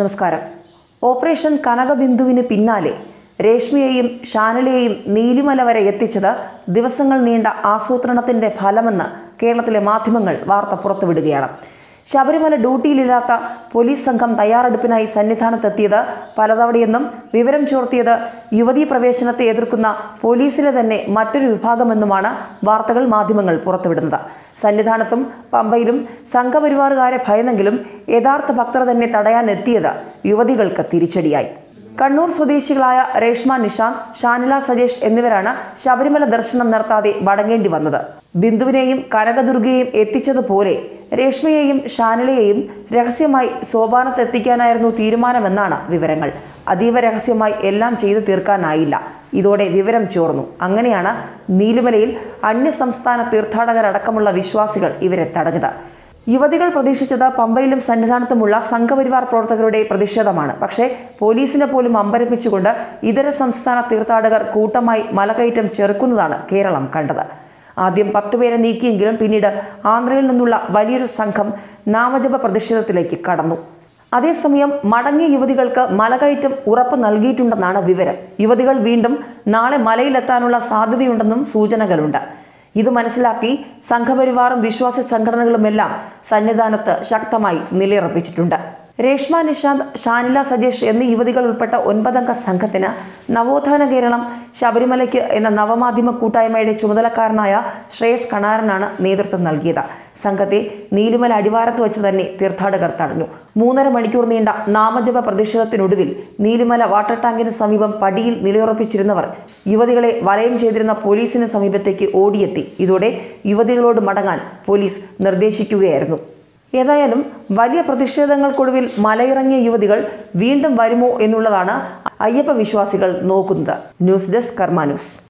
നമസ്കാരം. ഓപ്പറേഷൻ കനകബിന്ദുവിന് പിന്നാലെ രേഷ്മിയെയും ഷാനലെയും നീലിമല വരെ എത്തിച്ചത് ദിവസങ്ങൾ നീണ്ട ആസൂത്രണത്തിന്റെ ഫലമെന്ന് കേരളത്തിലെ മാധ്യമങ്ങൾ വാർത്ത പുറത്തുവിടുകയാണ്. ശബരിമല ഡ്യൂട്ടിയിലില്ലാത്ത പോലീസ് സംഘം തയ്യാറെടുപ്പിനായി സന്നിധാനത്തെത്തിയത് പലതവണയെന്നും വിവരം ചോർത്തിയത് യുവതീ പ്രവേശനത്തെ എതിർക്കുന്ന പോലീസിലെ തന്നെ മറ്റൊരു വിഭാഗമെന്നുമാണ് വാർത്തകൾ മാധ്യമങ്ങൾ പുറത്തുവിടുന്നത്. സന്നിധാനത്തും പമ്പയിലും സംഘപരിവാറുകാരെ ഭയന്നെങ്കിലും യഥാർത്ഥ ഭക്തർ തന്നെ തടയാനെത്തിയത് യുവതികൾക്ക് തിരിച്ചടിയായി. കണ്ണൂർ സ്വദേശികളായ രേഷ്മ നിഷാന്ത് ഷാനില സജേഷ് എന്നിവരാണ് ശബരിമല ദർശനം നടത്താതെ മടങ്ങേണ്ടി വന്നത്. ബിന്ദുവിനെയും കനകദുർഗയെയും എത്തിച്ചതുപോലെ രേഷ്മയെയും ഷാനിലയെയും രഹസ്യമായി സോപാനത്തെത്തിക്കാനായിരുന്നു തീരുമാനമെന്നാണ് വിവരങ്ങൾ. അതീവ രഹസ്യമായി എല്ലാം ചെയ്തു തീർക്കാനായില്ല. ഇതോടെ വിവരം ചോർന്നു. അങ്ങനെയാണ് നീലിമലയിൽ അന്യസംസ്ഥാന തീർത്ഥാടകരടക്കമുള്ള വിശ്വാസികൾ ഇവരെ തടഞ്ഞത്. യുവതികൾ പ്രതീക്ഷിച്ചത് പമ്പയിലും സന്നിധാനത്തുമുള്ള സംഘപരിവാർ പ്രവർത്തകരുടെ പ്രതിഷേധമാണ്. പക്ഷേ പോലീസിനെ പോലും അമ്പരപ്പിച്ചുകൊണ്ട് ഇതര സംസ്ഥാന തീർത്ഥാടകർ കൂട്ടമായി മലകയറ്റം ചെറുക്കുന്നതാണ് കേരളം കണ്ടത്. ആദ്യം പത്തുപേരെ നീക്കിയെങ്കിലും പിന്നീട് ആന്ധ്രയിൽ നിന്നുള്ള വലിയൊരു സംഘം നാമജപ പ്രതിഷേധത്തിലേക്ക് കടന്നു. അതേസമയം മടങ്ങിയ യുവതികൾക്ക് മലകയറ്റം ഉറപ്പ് നൽകിയിട്ടുണ്ടെന്നാണ് വിവരം. യുവതികൾ വീണ്ടും നാളെ മലയിലെത്താനുള്ള സാധ്യതയുണ്ടെന്നും സൂചനകളുണ്ട്. ഇത് മനസ്സിലാക്കി സംഘപരിവാറും വിശ്വാസി സംഘടനകളുമെല്ലാം സന്നിധാനത്ത് ശക്തമായി നിലയുറപ്പിച്ചിട്ടുണ്ട്. രേഷ്മ നിഷാന്ത് ഷാനില സജേഷ് എന്നീ യുവതികൾ ഉൾപ്പെട്ട ഒൻപതംഗ സംഘത്തിന് നവോത്ഥാന കേരളം ശബരിമലയ്ക്ക് എന്ന നവമാധ്യമ കൂട്ടായ്മയുടെ ചുമതലക്കാരനായ ശ്രേയസ് കണാരനാണ് നേതൃത്വം നൽകിയത്. സംഘത്തെ നീലിമല അടിവാരത്ത് വെച്ച് തന്നെ തീർത്ഥാടകർ തടഞ്ഞു. മൂന്നര മണിക്കൂർ നീണ്ട നാമജപ പ്രതിഷേധത്തിനൊടുവിൽ നീലിമല വാട്ടർ ടാങ്കിന് സമീപം പടിയിൽ നിലയുറപ്പിച്ചിരുന്നവർ യുവതികളെ വലയം ചെയ്തിരുന്ന പോലീസിന് സമീപത്തേക്ക് ഓടിയെത്തി. ഇതോടെ യുവതികളോട് മടങ്ങാൻ പോലീസ് നിർദ്ദേശിക്കുകയായിരുന്നു. ഏതായാലും വലിയ പ്രതിഷേധങ്ങൾക്കൊടുവിൽ മലയിറങ്ങിയ യുവതികൾ വീണ്ടും വരുമോ എന്നുള്ളതാണ് അയ്യപ്പ വിശ്വാസികൾ നോക്കുന്നത്. News desk കർമാനൂസ്